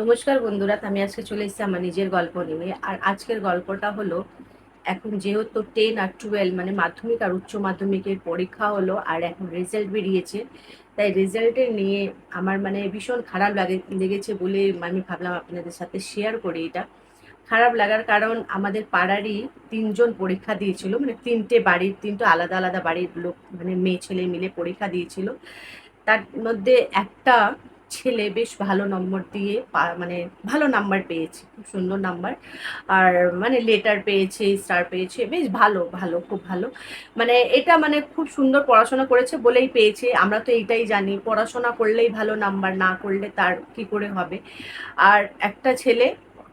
নমস্কার বন্ধুরা, আমি আজকে চলে এসেছি আমার নিজের গল্প নিয়ে। আর আজকের গল্পটা হলো, এখন যেহেতু টেন আর টুয়েলভ মানে মাধ্যমিক আর উচ্চ মাধ্যমিকের পরীক্ষা হলো আর এখন রেজাল্ট বেরিয়েছে, তাই রেজাল্টের নিয়ে আমার মানে ভীষণ খারাপ লাগে, লেগেছে বলে আমি ভাবলাম আপনাদের সাথে শেয়ার করি এটা। খারাপ লাগার কারণ আমাদের পাড়ারই তিনজন পরীক্ষা দিয়েছিল মানে তিনটে বাড়ির, তিনটে আলাদা আলাদা বাড়ির লোক মানে মেয়ে ছেলে মিলে পরীক্ষা দিয়েছিল। তার মধ্যে একটা ছেলে বেশ ভালো নম্বর দিয়ে মানে ভালো নাম্বার পেয়েছে, খুব সুন্দর নাম্বার। আর মানে লেটার পেয়েছে স্টার পেয়েছে, বেশ ভালো ভালো, খুব ভালো। মানে এটা মানে খুব সুন্দর পড়াশোনা করেছে বলেই পেয়েছে। আমরা তো এইটাই জানি, পড়াশোনা করলেই ভালো নাম্বার, না করলে তার কি করে হবে? আর একটা ছেলে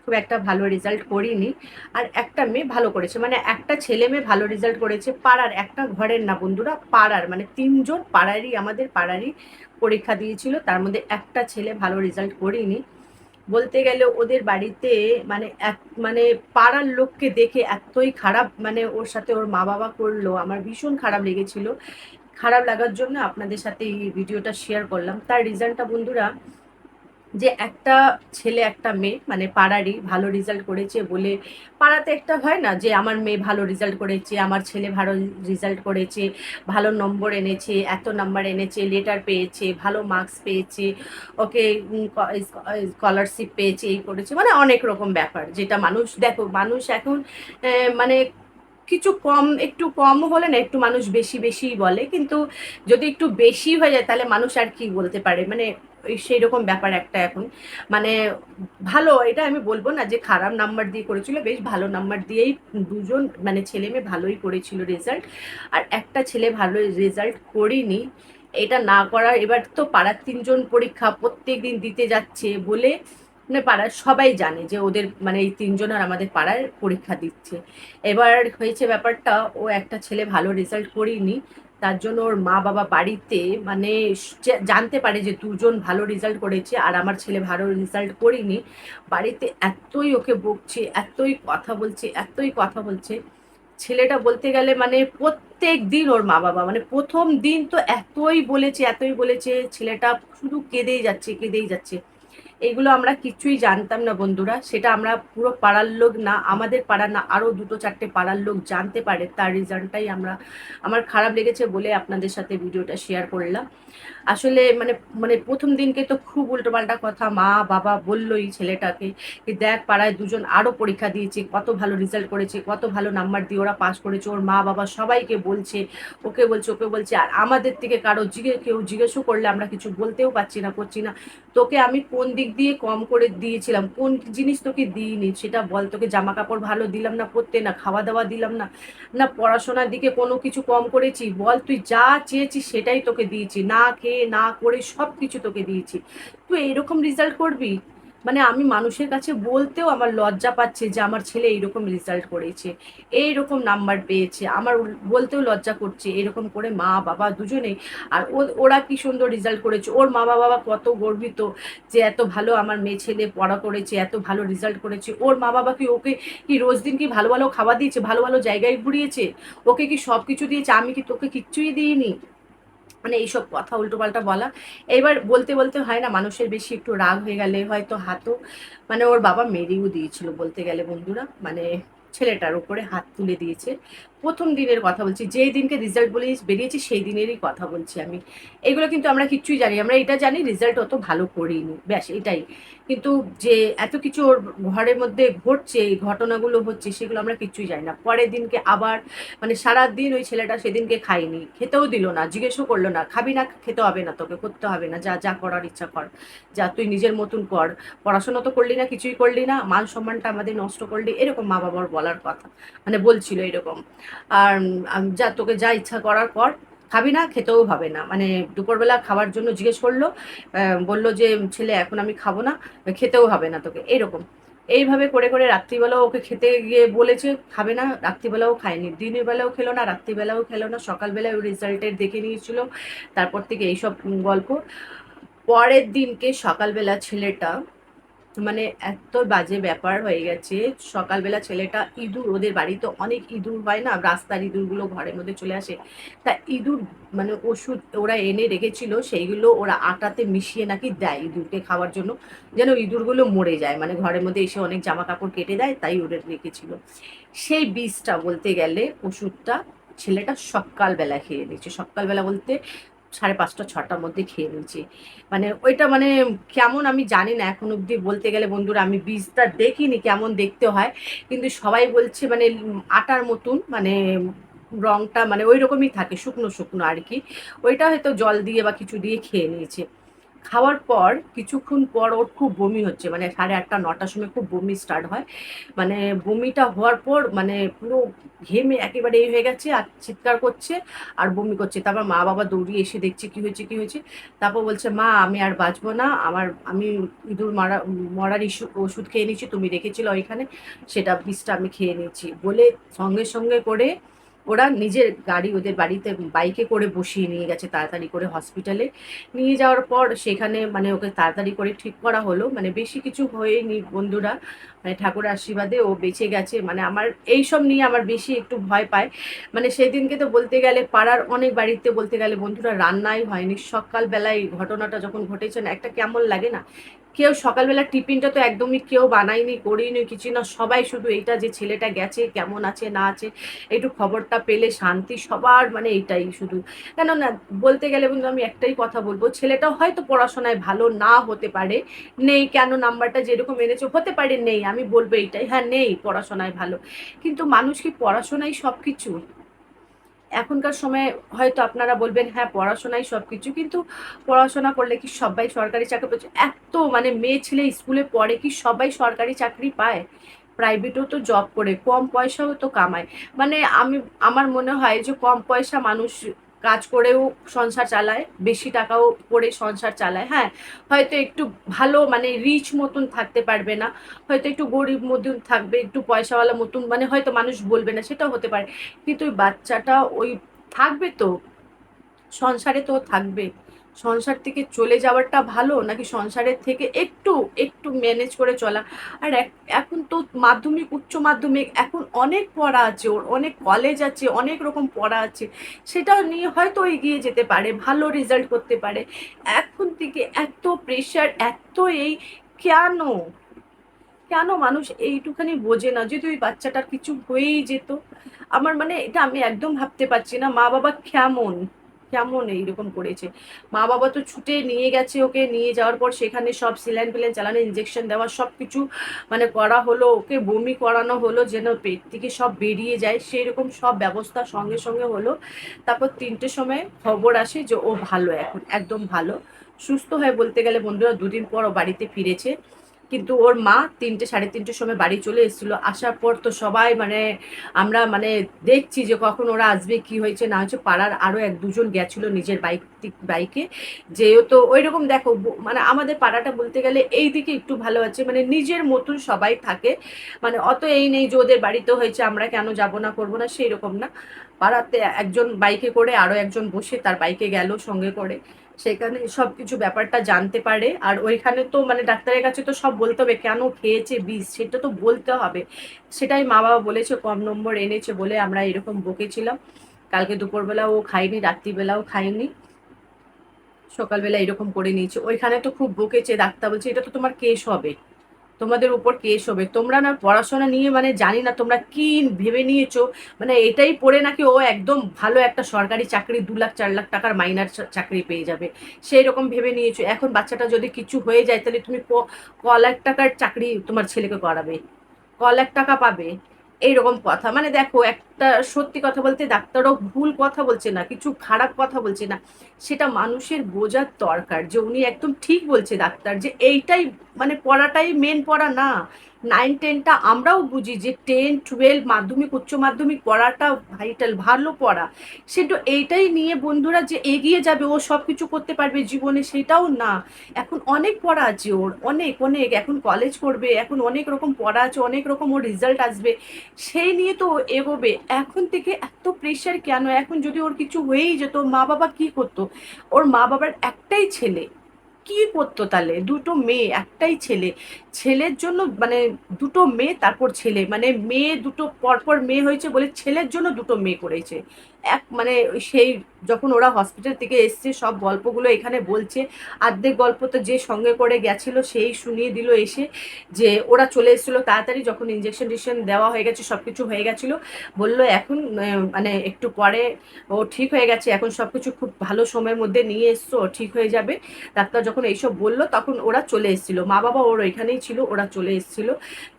খুব একটা ভালো রেজাল্ট করিনি। আর একটা মেয়ে ভালো করেছে মানে একটা ছেলে মেয়ে ভালো রেজাল্ট করেছে পাড়ার, একটা ঘরের না বন্ধুরা, পাড়ার মানে তিনজন পাড়ারই, আমাদের পাড়ারই পরীক্ষা দিয়েছিল, তার মধ্যে একটা ছেলে ভালো রেজাল্ট করিনি। বলতে গেলে ওদের বাড়িতে মানে এক মানে পাড়ার লোককে দেখে এতই খারাপ মানে ওর সাথে ওর মা বাবা করল, আমার ভীষণ খারাপ লেগেছিল। খারাপ লাগার জন্য আপনাদের সাথে এই ভিডিওটা শেয়ার করলাম। তার রিজনটা বন্ধুরা যে একটা ছেলে, একটা মেয়ে মানে পাড়ারই ভালো রেজাল্ট করেছে বলে পাড়াতে একটা হয় না যে আমার মেয়ে ভালো রেজাল্ট করেছে, আমার ছেলে ভালো রেজাল্ট করেছে, ভালো নম্বর এনেছে, এত নাম্বার এনেছে লেটার পেয়েছে, ভালো মার্কস পেয়েছে, ওকে স্কলারশিপ পেয়েছে, এই করেছে মানে অনেক রকম ব্যাপার যেটা মানুষ, দেখো মানুষ এখন মানে কিছু কম, একটু কম হলে না একটু মানুষ বেশি বেশি বলে। কিন্তু যদি একটু বেশি হয়ে যায়, তাহলে মানুষ আর কি বলতে পারে? মানে সেই রকম ব্যাপার একটা এখন। মানে ভালো, এটা আমি বলব না যে খারাপ নাম্বার দিয়ে করেছিল, বেশ ভালো নাম্বার দিয়েই দুজন মানে ছেলে মেয়ে ভালোই করেছিল রেজাল্ট আর একটা ছেলে ভালো রেজাল্ট করিনি, এটা না করার, এবার তো পাড়ার তিনজন পরীক্ষা প্রত্যেক দিন দিতে যাচ্ছে বলে মানে পাড়ার সবাই জানে যে ওদের মানে এই তিনজন আর আমাদের পাড়ার পরীক্ষা দিচ্ছে। এবার হয়েছে ব্যাপারটা, ও একটা ছেলে ভালো রেজাল্ট করিনি, তার জন্য ওর মা বাবা বাড়িতে মানে জানতে পারে যে দুজন ভালো রেজাল্ট করেছে আর আমার ছেলে ভালো রেজাল্ট করিনি। বাড়িতে এতই ওকে বকছে, এতই কথা বলছে, এতই কথা বলছে। ছেলেটা বলতে গেলে মানে প্রত্যেক দিন ওর মা বাবা মানে প্রথম দিন তো এতই বলেছে এতই বলেছে, ছেলেটা শুধু কেঁদেই যাচ্ছে কেঁদেই যাচ্ছে। এগুলো আমরা কিছুই জানতাম না বন্ধুরা। সেটা আমরা পুরো পাড়ার লোক না, আমাদের পাড়া না আরও দুটো চারটে পাড়ার লোক জানতে পারে। তার রিজনটাই আমরা, আমার খারাপ লেগেছে বলে আপনাদের সাথে ভিডিওটা শেয়ার করলাম। আসলে মানে মানে প্রথম দিনকে তো খুব উল্টোপাল্টা কথা, মা, বাবা বললোই ছেলেটাকে যে, দেখ পাড়ায় দুজন আরও পরীক্ষা দিয়েছে, কত ভালো রেজাল্ট করেছে, কত ভালো নাম্বার দিয়ে ওরা পাস করেছে। ওর মা, বাবা সবাইকে বলছে, ওকে বলছে ওকে বলছে। আর আমাদের থেকে কারও জিজ্ঞেস কেউ জিজ্ঞেসও করলে আমরা কিছু বলতেও পারছি না, করছি না। তোকে আমি কোন দিক দিয়ে কম করে দিয়েছিলাম। কোন জিনিস তোকে দিইনি, সেটা বল। তোকে জামা কাপড় ভালো দিলাম না, পরতে না খাওয়া দাওয়া দিলাম না না পড়াশোনার দিকে কোনো কিছু কম করেছি? বল, তুই যা চেয়েছিস সেটাই তোকে দিয়েছি। না খেয়ে, না করে সব কিছু তোকে দিয়েছি। তুই এরকম রেজাল্ট করবি? মানে আমি মানুষের কাছে বলতেও আমার লজ্জা পাচ্ছে যে আমার ছেলে এইরকম রেজাল্ট করেছে, এইরকম নাম্বার পেয়েছে, আমার বলতেও লজ্জা করছে এরকম করে মা বাবা দুজনেই। আর ওরা কি সুন্দর রেজাল্ট করেছে, ওর মা বাবা কত গর্বিত যে এত ভালো আমার মেয়ে ছেলে পড়া করেছে, এত ভালো রেজাল্ট করেছে। ওর মা বাবা কি ওকে কি রোজ দিন কি ভালো ভালো খাবার দিয়েছে, ভালো ভালো জায়গায় ঘুরিয়েছে? ওকে কি সব কিছু দিয়েছে? আমি কি তোকে কিচ্ছুই দিইনি? মানে এইসব কথা উল্টোপাল্টা বলা। এবার বলতে বলতে হয় না, মানুষের বেশি একটু রাগ হয়ে গেলে হয়তো হাতও মানে ওর বাবা মেরেও দিয়েছিল বলতে গেলে বন্ধুরা। মানে ছেলেটার উপরে হাত তুলে দিয়েছে। প্রথম দিনের কথা বলছি, যেই দিনকে রেজাল্ট বলে বেরিয়েছে সেই দিনেরই কথা বলছি আমি। এগুলো কিন্তু আমরা কিচ্ছুই জানি, আমরা এটা জানি রেজাল্ট অত ভালো করিনি, ব্যাস এটাই। কিন্তু যে এত কিছু ওর ঘরের মধ্যে ঘটছে, এই ঘটনাগুলো হচ্ছে, সেগুলো আমরা কিচ্ছুই জানি না। পরের দিনকে আবার মানে সারা দিন ওই ছেলেটা সেদিনকে খাইনি খেতেও দিল না, জিজ্ঞেসও করল না, খাবি না, খেতে হবে না তোকে, করতে হবে না, যা যা করার ইচ্ছা কর, যা, তুই নিজের মতন কর, পড়াশোনা তো করলি না, কিছুই করলি না মান সম্মানটা আমাদের নষ্ট করলি, এরকম মা বাবার বলার কথা মানে বলছিল এরকম। আর যা, তোকে যা ইচ্ছা করার পর খাবি না, খেতেও হবে না। মানে দুপুরবেলা খাবার জন্য জিজ্ঞেস করল বলল যে, ছেলে, এখন আমি খাব না, খেতেও হবে না তোকে। এরকম। এইভাবে করে করে রাত্রিবেলাও ওকে খেতে গিয়ে বলেছে, খাবে না, রাত্রিবেলাও খায়নি। দিনের বেলাও খেলো না, রাত্রিবেলাও খেলো না। সকালবেলায় ওই রেজাল্টের দেখে নিয়েছিল। তারপর থেকে এইসব গল্প। পরের দিনকে সকালবেলা ছেলেটা মানে এত বাজে ব্যাপার হয়ে গেছে। সকালবেলা ছেলেটা ইঁদুর, ওদের বাড়িতে অনেক ইঁদুর হয় না? রাস্তার ইঁদুরগুলো ঘরের মধ্যে চলে আসে। তা ইঁদুর মানে ওষুধ ওরা এনে রেখেছিল, সেইগুলো ওরা আটাতে মিশিয়ে নাকি দেয় ইঁদুরকে খাওয়ার জন্য, যেন ইঁদুরগুলো মরে যায়। মানে ঘরের মধ্যে এসে অনেক জামা কাপড় কেটে দেয়, তাই ওরা রেখেছিল। সেই বীজটা বলতে গেলে ওষুধটা ছেলেটা সকালবেলা খেয়ে নিচ্ছে সকালবেলা বলতে সাড়ে পাঁচটা, ছটার মধ্যে খেয়ে নিয়েছি। মানে ওইটা মানে কেমন আমি জানি না এখন অবধি বলতে গেলে বন্ধুরা, আমি বীজটা দেখিনি কেমন দেখতে হয়। কিন্তু সবাই বলছে মানে আটার মতন মানে রংটা মানে ওই রকমই থাকে, শুকনো শুকনো আর কি। ওইটা হয়তো জল দিয়ে বা কিছু দিয়ে খেয়ে নিয়েছে। খাওয়ার পর কিছুক্ষণ পর ওর খুব বমি হচ্ছে মানে সাড়ে আটটা, নটার সময় খুব বমি স্টার্ট হয়। মানে বমিটা হওয়ার পর মানে পুরো ঘেমে একেবারে এই হয়ে গেছে, আর চিৎকার করছে আর বমি করছে। তারপর মা বাবা দৌড়িয়ে এসে দেখছে কি হয়েছে কি হয়েছে। তারপর বলছে, মা, আমি আর বাঁচবো না। আমার, আমি ইঁদুর মারা, মরার ইস্যু, ওষুধ খেয়ে নিচ্ছি তুমি রেখেছিল ওইখানে, সেটা বিষটা আমি খেয়ে নিচ্ছি বলে সঙ্গে সঙ্গে করে ওরা নিজের গাড়ি ওদের বাড়িতে বাইকে করে বসিয়ে নিয়ে গেছে তাড়াতাড়ি করে হসপিটালে। নিয়ে যাওয়ার পর সেখানে মানে ওকে তাড়াতাড়ি করে ঠিক করা হলো। মানে বেশি কিছু হয়নি বন্ধুরা। মানে ঠাকুর আশীর্বাদে ও বেঁচে গেছে। মানে আমার এইসব নিয়ে আমার বেশি একটু ভয় পায়। মানে সেদিনকে তো বলতে গেলে পাড়ার অনেক বাড়িতে বলতে গেলে বন্ধুরা রান্নাই হয়নি। সকালবেলায় ঘটনাটা যখন ঘটেছে না, একটা কেমন লাগে না? কেউ সকালবেলা টিফিনটা তো একদমই কেউ বানায়নি, করিনি কিছু না। সবাই শুধু এইটা যে ছেলেটা গেছে, কেমন আছে, না আছে, একটু খবরটা পেলে, শান্তি, সবার মানে এইটাই শুধু। কেন না বলতে গেলে কিন্তু আমি একটাই কথা বলব, ছেলেটা হয়তো পড়াশোনায় ভালো না হতে পারে, নেই, কেন নাম্বারটা যেরকম এনেছে, হতে পারে নেই, আমি বলব এইটাই হ্যাঁ নেই, পড়াশোনায় ভালো। কিন্তু মানুষ কি পড়াশোনাই সব কিছু এখনকার সময়ে হয়তো আপনারা বলবেন হ্যাঁ পড়াশোনাই সব কিছু কিন্তু পড়াশোনা করলে কি সবাই সরকারি চাকরি পাচ্ছে? এত মানে মেয়ে ছেলে স্কুলে পড়ে কি সবাই সরকারি চাকরি পায়? প্রাইভেটও তো জব করে, কম পয়সাও তো কামায়। মানে আমি, আমার মনে হয় যে কম পয়সা মানুষ কাজ করেও সংসার চালায়, বেশি টাকাও করে সংসার চালায়। হ্যাঁ হয়তো একটু ভালো মানে রিচ মতন থাকতে পারবে না, হয়তো একটু গরিব মতন থাকবে, একটু পয়সাওয়ালা মতন মানে হয়তো মানুষ বলবে না, সেটাও হতে পারে। কিন্তু ওই বাচ্চাটা ওই থাকবে তো, সংসারে তো থাকবে। সংসার থেকে চলে যাওয়াটা ভালো নাকি সংসারের থেকে একটু একটু ম্যানেজ করে চলা? আর এখন তো মাধ্যমিক, উচ্চ মাধ্যমিক, এখন অনেক পড়া আছে, ওর অনেক কলেজ আছে, অনেক রকম পড়া আছে। সেটাও নিয়ে হয়তো এগিয়ে যেতে পারে, ভালো রেজাল্ট করতে পারে। এখন থেকে এত প্রেশার এত এই কেন? কেন মানুষ এইটুখানি বোঝে না? যদি ওই বাচ্চাটার কিছু হয়েই যেত। আমার মানে এটা আমি একদম ভাবতে পারছি না মা বাবা কেমন? কেমন এইরকম করেছে? মা বাবা তো ছুটে নিয়ে গেছে ওকে, নিয়ে যাওয়ার পর সেখানে সব সিলাইন ফিলাইন চালানো ইঞ্জেকশন দেওয়া সব কিছু মানে করা হলো, ওকে বমি করানো হলো, যেন পেট থেকে সব বেরিয়ে যায় সেই রকম সব ব্যবস্থা সঙ্গে সঙ্গে হলো। তারপর তিনটের সময় খবর আসে যে ও ভালো এখন, একদম ভালো। সুস্থ হয়ে বলতে গেলে বন্ধুরা, দুদিন পর ও বাড়িতে ফিরেছে। কিন্তু ওর মা তিনটে, সাড়ে তিনটের সময় বাড়ি চলে এসেছিল। আসার পর তো সবাই মানে আমরা মানে দেখছি যে কখন ওরা আসবে, কি হয়েছে, না হয়েছে। পাড়ার আরও এক দুজন গেছিল নিজের বাইক বাইকে। যেহেতু ওই রকম দেখো মানে আমাদের পাড়াটা বলতে গেলে এই দিকে একটু ভালো আছে। মানে নিজের মতন সবাই থাকে। মানে অত এই নেই যে ওদের বাড়িতেও হয়েছে, আমরা কেন যাব না, করব না সেই রকম না। পাড়াতে একজন বাইকে করে আরও একজন বসে তার বাইকে গেল সঙ্গে করে। সেখানে সব কিছু ব্যাপারটা জানতে পারে। আর ওইখানে তো মানে ডাক্তারের কাছে তো সব বলতে হবে কেন খেয়েছে বিষ, সেটা তো বলতে হবে। সেটাই মা বাবা বলেছে, কম নম্বর এনেছে বলে আমরা এরকম বকেছিলাম কালকে দুপুরবেলা ও খাইনি রাত্রিবেলাও খাইনি সকালবেলা এরকম করে নিয়েছে। ওইখানে তো খুব বকেছে, ডাক্তার বলছে, এটা তো তোমার কেস হবে। তোমাদের উপর কেস হবে। তোমরা না পড়াশোনা নিয়ে মানে জানি না তোমরা কি ভেবে নিয়েছো? মানে এটাই পড়ে নাকি ও একদম ভালো একটা সরকারি চাকরি, দু লাখ, চার লাখ টাকার মাইনার চাকরি পেয়ে যাবে। সেই রকম ভেবে নিয়েছো। এখন বাচ্চাটা যদি কিছু হয়ে যায়, তাহলে তুমি ক লাখ টাকার চাকরি তোমার ছেলেকে করাবে। ক লাখ টাকা পাবে। এইরকম কথা। মানে দেখো, একটা সত্যি কথা বলতে ডাক্তারও ভুল কথা বলছে না, কিছু খারাপ কথা বলছে না। সেটা মানুষের বোঝার দরকার যে উনি একদম ঠিক বলছে ডাক্তার যে এইটাই মানে পড়াটাই মেন পড়া না। নাইন টেনটা আমরাও বুঝি যে টেন টুয়েলভ মাধ্যমিক, উচ্চ মাধ্যমিক পড়াটা ভাইটাল ভালো পড়া। সেটা এইটাই নিয়ে বন্ধুরা যে এগিয়ে যাবে, ও সব কিছু করতে পারবে জীবনে, সেটাও না। এখন অনেক পড়া আছে ওর, অনেক অনেক। এখন কলেজ করবে, এখন অনেক রকম পড়া আছে, অনেক রকম ওর রেজাল্ট আসবে। সেই নিয়ে তো এগোবে। এখন থেকে এত প্রেশার কেন? এখন যদি ওর কিছু হয়েই যেত, মা বাবা কি করতো? ওর মা বাবার একটাই ছেলে। কি করতো তাহলে? দুটো মেয়ে, একটাই ছেলে। ছেলের জন্য মানে দুটো মেয়ে, তারপর ছেলে। মানে মেয়ে দুটো, পরপর মেয়ে হয়েছে বলে ছেলের জন্য দুটো মেয়ে করেছে। এক মানে সেই যখন ওরা হসপিটাল থেকে এসছে, সব গল্পগুলো এখানে বলছে। আর্ধেক গল্প তো যে সঙ্গে করে গেছিল সেই শুনিয়ে দিল এসে যে ওরা চলে এসেছিল। তাড়াতাড়ি যখন ইঞ্জেকশন টিকশন দেওয়া হয়ে গেছে সব কিছু হয়ে গেছিল। বলল এখন মানে একটু পরে ও ঠিক হয়ে গেছে, এখন সব কিছু খুব ভালো সময়ের মধ্যে নিয়ে এসছো ঠিক হয়ে যাবে। ডাক্তার যখন এইসব বলল, তখন ওরা চলে এসেছিল। মা বাবা ওর ওইখানেই ছিল, ওরা চলে এসেছিল।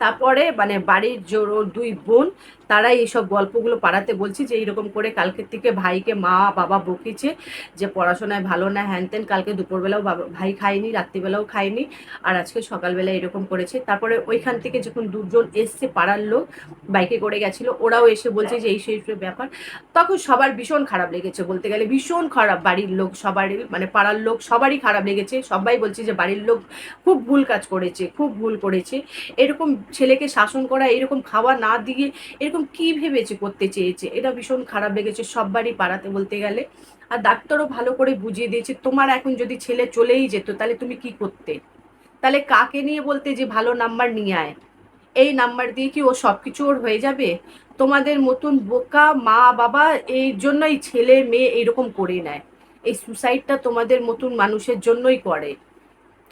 তারপরে মানে বাড়ির জোর দুই বোন তারাই এইসব গল্পগুলো পাড়াতে বলছি যে এইরকম করে কালকের থেকে ভাইকে মা, বাবা বকেছে যে পড়াশোনায় ভালো না, হ্যান তেন কালকে দুপুরবেলাও বাবা, ভাই খায়নি, রাত্রিবেলাও খায়নি আর আজকে সকালবেলা এরকম করেছে। তারপরে ওইখান থেকে যখন দুজন এসছে পাড়ার লোক, বাইকে করে গেছিল, ওরাও এসে বলছে যে এই সেই ব্যাপার। তখন সবার ভীষণ খারাপ লেগেছে বলতে গেলে, ভীষণ খারাপ বাড়ির লোক সবারই মানে পাড়ার লোক সবারই খারাপ লেগেছে। সবাই বলছে যে বাড়ির লোক খুব ভুল কাজ করেছে, খুব ভুল করেছে। এরকম ছেলেকে শাসন করা, এরকম খাওয়া না দিয়ে, এরকম কি ভেবেছে করতে চেয়েছে? এটা ভীষণ খারাপ লেগেছে সববারই পাড়াতে বলতে গেলে। আর ডাক্তারও ভালো করে বুঝিয়ে দিয়েছে, তোমার এখন যদি ছেলে চলেই যেত, তাহলে তুমি কি করতে? তাহলে কাকে নিয়ে বলতে যে ভালো নাম্বার নিয়ে আয়? এই নাম্বার দিয়ে কি ও সব কিছু ওর হয়ে যাবে? তোমাদের মতন বোকা মা বাবা এই জন্যই ছেলে মেয়ে এইরকম করে নেয়। এই সুসাইডটা তোমাদের মতন মানুষের জন্যই করে।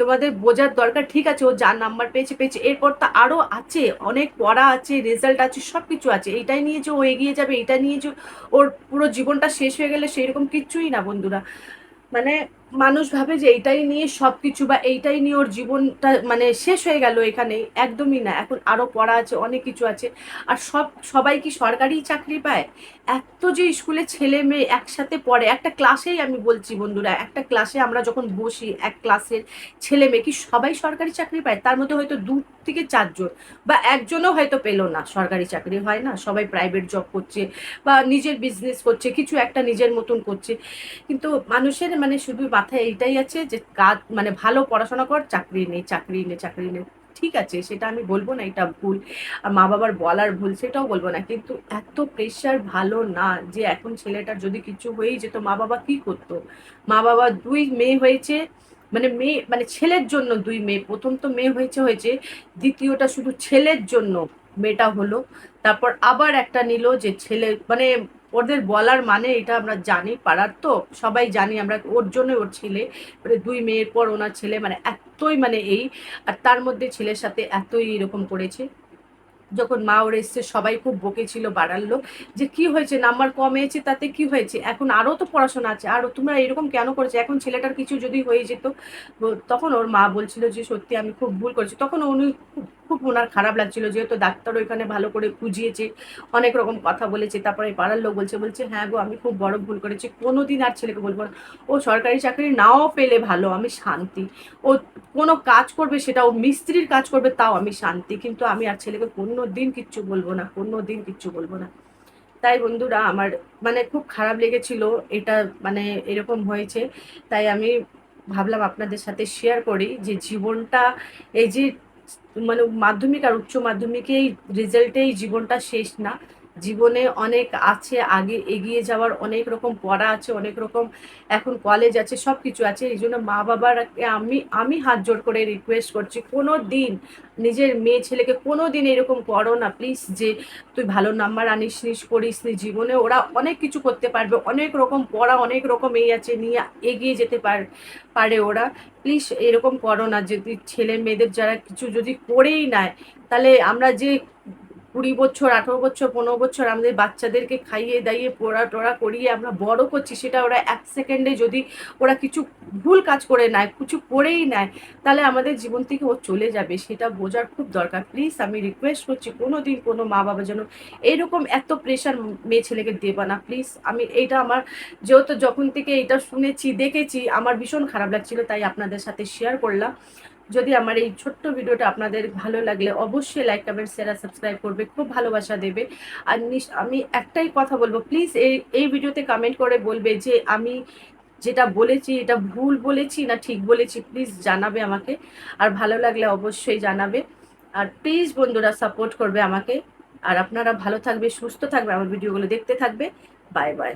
তোমাদের বোঝার দরকার, ঠিক আছে, ও যার নাম্বার পেয়েছে পেয়েছে। এরপর তো আরও আছে, অনেক পড়া আছে রেজাল্ট আছে সব কিছু আছে। এটাই নিয়ে যে ও এগিয়ে যাবে এটা নিয়ে যে ওর পুরো জীবনটা শেষ হয়ে গেলে সেই রকম কিচ্ছুই না বন্ধুরা। মানে মানুষ ভাবে যে এইটাই নিয়ে সব কিছু বা এইটাই নিয়ে ওর জীবনটা মানে শেষ হয়ে গেল এখানে, একদমই না। এখন আরও পড়া আছে, অনেক কিছু আছে। আর সব, সবাই কি সরকারি চাকরি পায়? এত যে স্কুলে ছেলে মেয়ে একসাথে পড়ে, একটা ক্লাসেই আমি বলছি বন্ধুরা, একটা ক্লাসে আমরা যখন বসি এক ক্লাসের ছেলে মেয়ে, কি সবাই সরকারি চাকরি পায়? তার মধ্যে হয়তো দু থেকে চারজন বা একজনও হয়তো পেল না। সরকারি চাকরি হয় না, সবাই প্রাইভেট জব করছে বা নিজের বিজনেস করছে, কিছু একটা নিজের মতন করছে। কিন্তু মানুষের মানে শুধু মাথায় এইটাই আছে যে কাজ মানে ভালো পড়াশোনা কর, চাকরি নেই চাকরি নেই চাকরি নেই ঠিক আছে, সেটা আমি বলব না, এটা ভুল। আর মা বাবার বলার ভুল, সেটাও বলব না। কিন্তু এত প্রেশার ভালো না যে এখন ছেলেটার যদি কিছু হয়েই যেত, মা বাবা কি করতো? মা বাবা দুই মেয়ে হয়েছে মানে মেয়ে মানে ছেলের জন্য দুই মেয়ে। প্রথম তো মেয়ে হয়েছে হয়েছে। দ্বিতীয়টা শুধু ছেলের জন্য মেয়েটা হলো। তারপর আবার একটা নিল যে ছেলে মানে ওদের বলার মানে এটা আমরা জানি, পাড়ার তো, সবাই জানি আমরা ওর জন্য ওর ছেলে। মানে দুই মেয়ের পর ওনার ছেলে মানে এতই মানে এই, আর তার মধ্যে ছেলের সাথে এতই এরকম করেছে। যখন মা ওর এসছে, সবাই খুব বকে বকেছিল বাড়ালো যে কি হয়েছে, নাম্বার কম এসেছে, তাতে কি হয়েছে? এখন আরও তো পড়াশোনা আছে আর তোমরা এরকম কেন করেছে? এখন ছেলেটার কিছু যদি হয়ে যেত, তখন ওর মা বলছিল যে, সত্যি আমি খুব ভুল করেছি। তখন উনি খুব ওনার খারাপ লাগছিল, যেহেতু ডাক্তার ওইখানে ভালো করে বুঝিয়েছে, অনেক রকম কথা বলেছে, তারপরে পাড়ার লোক বলছে বলছে হ্যাঁ গো, আমি খুব বড় ভুল করেছি কোনো দিন আর ছেলেকে বলব না। ও সরকারি চাকরি নাও পেলে ভালো, আমি শান্তি। ও কোনো কাজ করবে সেটা, ও মিস্ত্রির কাজ করবে তাও আমি শান্তি, কিন্তু আমি আর ছেলেকে কোনো দিন কিচ্ছু বলব না কোনো দিন কিচ্ছু বলব না। তাই বন্ধুরা, আমার মানে খুব খারাপ লেগেছিল, এটা মানে এরকম হয়েছে। তাই আমি ভাবলাম আপনাদের সাথে শেয়ার করি যে জীবনটা, এই যে মানে মাধ্যমিক আর উচ্চ মাধ্যমিকেই এই জীবনটা শেষ না। জীবনে অনেক আছে, আগে এগিয়ে যাওয়ার অনেক রকম পড়া আছে, অনেক রকম এখন কলেজ আছে সব কিছু আছে। এই জন্য মা বাবার আমি আমি হাত জোর করে রিকোয়েস্ট করছি, কোনো দিন নিজের মেয়ে ছেলেকে কোনো দিন এরকম করো না প্লিজ যে তুই ভালো নাম্বার আনিস, নিস, করিস নি, জীবনে ওরা অনেক কিছু করতে পারবে, অনেক রকম পড়া, অনেক রকম এই আছে, নিয়ে এগিয়ে যেতে পার, পারে ওরা। প্লিজ এরকম করো না যদি ছেলে মেয়েদের যারা কিছু যদি করেই নেয়, তাহলে আমরা যে কুড়ি বছর, আঠেরো বছর, পনেরো বছর আমাদের বাচ্চাদেরকে খাইয়ে দাইয়ে পড়া টড়া করিয়ে আমরা বড় করছি, সেটা ওরা এক সেকেন্ডে যদি ওরা কিছু ভুল কাজ করে নেয়, কিছু করেই নেয়, তাহলে আমাদের জীবন থেকে ও চলে যাবে, সেটা বোঝার খুব দরকার। প্লিজ আমি রিকোয়েস্ট করছি কোনো দিন কোনো মা বাবা যেন এইরকম এত প্রেশার মেয়ে ছেলেকে দেবা না। প্লিজ আমি এইটা আমার যেহেতু যখন থেকে এটা শুনেছি, দেখেছি, আমার ভীষণ খারাপ লাগছিল, তাই আপনাদের সাথে শেয়ার করলাম। যদি আমার এই ছোট্ট ভিডিওটা আপনাদের ভালো লাগলে অবশ্যই লাইক কমেন্ট শেয়ার সাবস্ক্রাইব করবে। খুব ভালোবাসা দেবে। আর আমি একটাই কথা বলব প্লিজ এই এই ভিডিওতে কমেন্ট করে বলবে যে আমি যেটা বলেছি, এটা ভুল বলেছি না ঠিক বলেছি প্লিজ জানাবে আমাকে। আর ভালো লাগলে অবশ্যই জানাবে। আর প্লিজ বন্ধুরা সাপোর্ট করবে আমাকে। আর আপনারা ভালো থাকবে, সুস্থ থাকবে, আমার ভিডিওগুলো দেখতে থাকবে। Bye bye